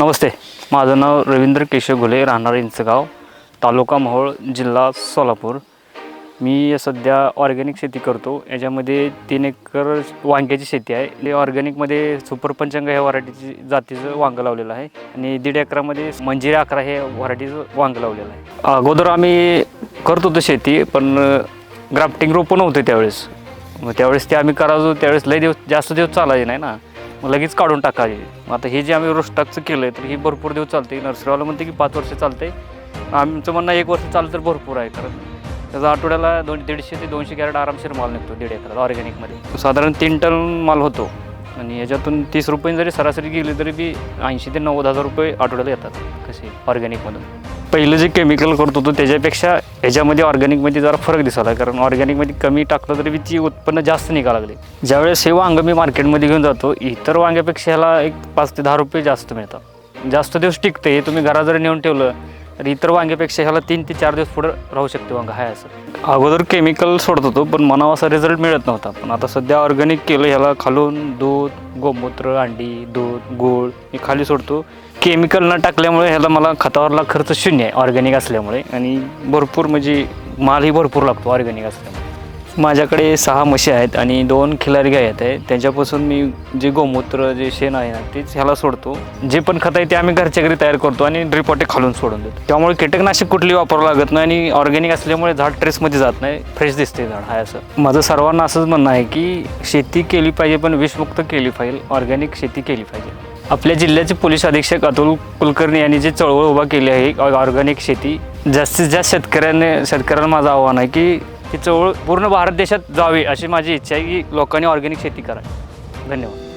नमस्ते. माझं नाव रवींद्र केशव घुले राहणार इंचगाव तालुका मोहोळ जिल्हा सोलापूर. मी सध्या ऑर्गॅनिक शेती करतो. याच्यामध्ये तीन एकर वांग्याची शेती आहे. ते ऑर्गॅनिकमध्ये सुपर पंचांग ह्या व्हरायटीची जातीचं वांगं लावलेलं आहे आणि दीड एकरामध्ये मंजिरी अकरा हे व्हरायटीचं वांगं लावलेलं आहे. अगोदर आम्ही करत होतो शेती पण ग्राफ्टिंग रोपं नव्हते त्यावेळेस. मग त्यावेळेस ते आम्ही करायचो. त्यावेळेस लय दिवस जास्त दिवस चालायचे नाही ना. मग लगेच काढून टाका मग आता हे जे आम्ही रोस्टाकचं केलं आहे तर ही भरपूर दिवस चालते नर्सरीवाला म्हणते की पाच वर्ष चालते आमचं म्हणणं एक वर्ष चाललं तर भरपूर आहे कारण त्याचा आठवड्याला दोन दीडशे ते दोनशे कॅरेट आरामशीर माल निघतो दीड एकरात ऑर्गॅनिकमध्ये. साधारण तीन टन माल होतो. आणि याच्यातून तीस रुपये जरी सरासरी गेली तरी बी ऐंशी ते नव्वद हजार रुपये आठवड्याला येतात कसे? ऑर्गॅनिकमधून. पहिलं जे केमिकल करत होतो त्याच्यापेक्षा ह्याच्यामध्ये ऑर्गॅनिकमध्ये जरा फरक दिसायला कारण ऑर्गॅनिकमध्ये कमी टाकलं तरी बी ती उत्पन्न जास्त निघा लागले. ज्यावेळेस हे वांगं मी मार्केटमध्ये घेऊन जातो इतर वांग्यापेक्षा ह्याला एक पाच ते दहा रुपये जास्त मिळतात. जास्त दिवस टिकते हे तुम्ही घरा जर नेऊन ठेवलं तर इतर वांग्यापेक्षा ह्याला तीन ते चार दिवस पुढं राहू शकते वांगा हाय असं. अगोदर केमिकल सोडत होतो पण मनावा असा रिझल्ट मिळत नव्हता. पण आता सध्या ऑर्गॅनिक केलं ह्याला खालून दूध गोमूत्र अंडी दूध गूळ हे खाली सोडतो. केमिकल न टाकल्यामुळे ह्याला मला खतावरला खर्च शून्य आहे ऑर्गॅनिक असल्यामुळे. आणि भरपूर म्हणजे मालही भरपूर लागतो ऑर्गॅनिक असल्यामुळे. माझ्याकडे सहा म्हशी आहेत आणि दोन खिलारी गाय आहेत. त्यांच्यापासून मी जे गोमूत्र जे शेण आहे ना तेच ह्याला सोडतो. जे पण खत आहे ते आम्ही घरच्या घरी तयार करतो आणि ड्रिपॉटे खालून सोडून देतो. त्यामुळे कीटकनाशक कुठली वापरावं लागत नाही आणि ऑर्गॅनिक असल्यामुळे झाड ट्रेसमध्ये जात नाही. फ्रेश दिसते झाड हाय असं. माझं सर्वांना असंच म्हणणं आहे की शेती केली पाहिजे पण विषमुक्त केली पाहिजे. ऑर्गॅनिक शेती केली पाहिजे. आपल्या जिल्ह्याचे पोलीस अधीक्षक अतुल कुलकर्णी यांनी जे चळवळ उभा केली आहे ऑर्गॅनिक शेती जास्तीत जास्त शेतकऱ्यांनी शेतकऱ्यांना माझं आव्हान आहे की ही चळवळ पूर्ण भारत देशात जावी अशी माझी इच्छा आहे की लोकांनी ऑर्गॅनिक शेती करावी. धन्यवाद.